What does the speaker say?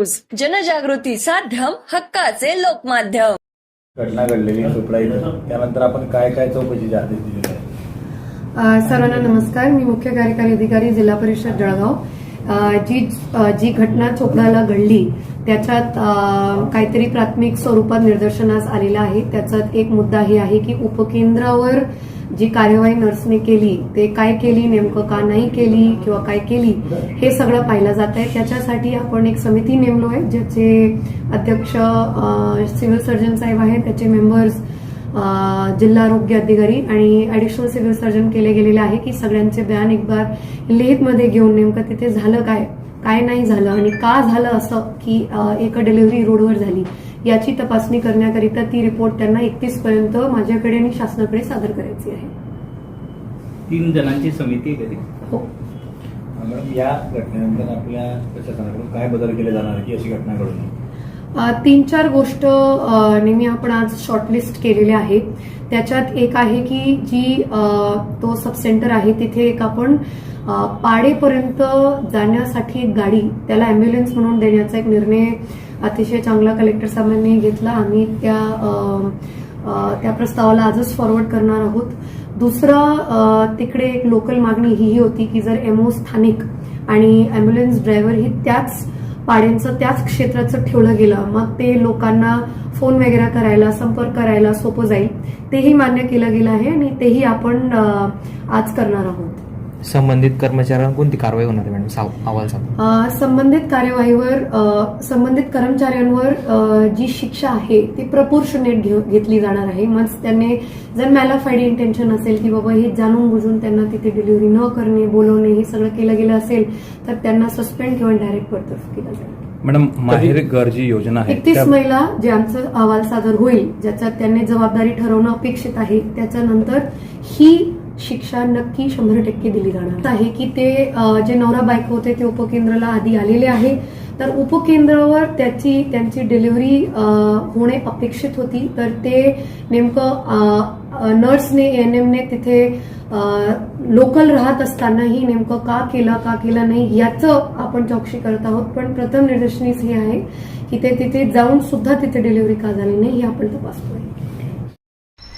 News जनजागृती साध्यम हक्काचे लोकमाध्यम. घटना घडलेली चोपडा इथं. त्यानंतर आपण काय काय चौकशीचे आदेश दिलेले आहेत? अ, सर्वांना नमस्कार. मी मुख्य कार्यकारी अधिकारी जिल्हा परिषद जळगाव. जी जी घटना चोपडाला घडली त्याच्यात काहीतरी प्राथमिक स्वरूपात निदर्शनास आलेलं आहे. त्याच्यात एक मुद्दा हे आहे की उपकेंद्रावर जी कार्यवाही नर्सने केली ते काय केली नेमकं का नाही केली किंवा काय केली हे सगळं पाहिलं जात आहे. त्याच्यासाठी आपण एक समिती नेमलो आहे ज्याचे अध्यक्ष सिव्हिल सर्जन साहेब आहेत. त्याचे मेंबर्स जिल्हा आरोग्य अधिकारी आणि ॲडिशनल सिव्हिल सर्जन केले गेलेले आहे की सगळ्यांचे बयान एक बार लिहितमध्ये घेऊन नेमकं तिथे झालं काय काय नाही झालं आणि का झालं असं की एका एक डिलिव्हरी रोडवर झाली. याची तपासणी करण्याकरिता ती रिपोर्ट त्यांना एकतीस पर्यंत माझ्याकडे आणि शासनाकडे सादर करायची आहे. तीन जणांची समिती आहे कधी? हो. मॅडम या घटनेनंतर आपल्या प्रशासनाकडून काय बदल केले जाणार की अशी घटना घडू नये? अ, तीन चार गोष्ट नेहमी आपण आज शॉर्टलिस्ट केलेल्या आहेत. त्याच्यात एक आहे की जी तो सब सेंटर आहे तिथे एक आपण पाडेपर्यंत जाण्यासाठी एक गाडी त्याला अँब्युलन्स म्हणून देण्याचा एक निर्णय अतिशय चांगला कलेक्टर साहेबांनी घेतला. आम्ही त्या त्या प्रस्तावाला आजच फॉरवर्ड करणार आहोत. दुसरं तिकडे एक लोकल मागणी ही होती की जर एमओ स्थानिक आणि अँब्युलन्स ड्रायव्हर ही त्याच पाड्यांचं त्याच क्षेत्राचं ठेवलं गेलं मग ते लोकांना फोन वगैरे करायला संपर्क करायला सोपं जाईल. तेही मान्य केलं गेलं आहे आणि तेही आपण आज करणार आहोत. संबंधित कर्मचाऱ्यांवर कोणती कारवाई होणार आहे मॅडम? अहवाल संबंधित कार्यवाहीवर संबंधित कर्मचाऱ्यांवर जी शिक्षा आहे ती प्रपोर्शनेट घेतली जाणार आहे. मग त्यांनी जर मॅलाफाईड इंटेन्शन असेल की बाबा हे जाणून बुजून त्यांना तिथे डिलिव्हरी न करणे बोलवणे हे सगळं केलं गेलं असेल तर त्यांना सस्पेंड किंवा डायरेक्ट बडतर्फ केलं जाईल. मॅडम माहेर घर जी योजना आहे. एकतीस महिला जे आमचं अहवाल सादर होईल ज्याच्यात त्यांनी जबाबदारी ठरवणं अपेक्षित आहे त्याच्यानंतर ही शिक्षा नक्की शंभर टक्के दिली जाणार. आहे की ते जे नवरा बायको होते ते उपकेंद्राला आधी आलेले आहे तर उपकेंद्रावर त्याची त्यांची डिलिव्हरी होणे अपेक्षित होती. तर ते नेमकं नर्सने एन एमने तिथे लोकल राहत असतानाही नेमकं का केलं का केलं नाही याचं आपण चौकशी करत आहोत. पण प्रथम निदर्शनीस हे आहे की ते तिथे जाऊन सुद्धा तिथे डिलिव्हरी का झाली नाही हे आपण तपासतोय.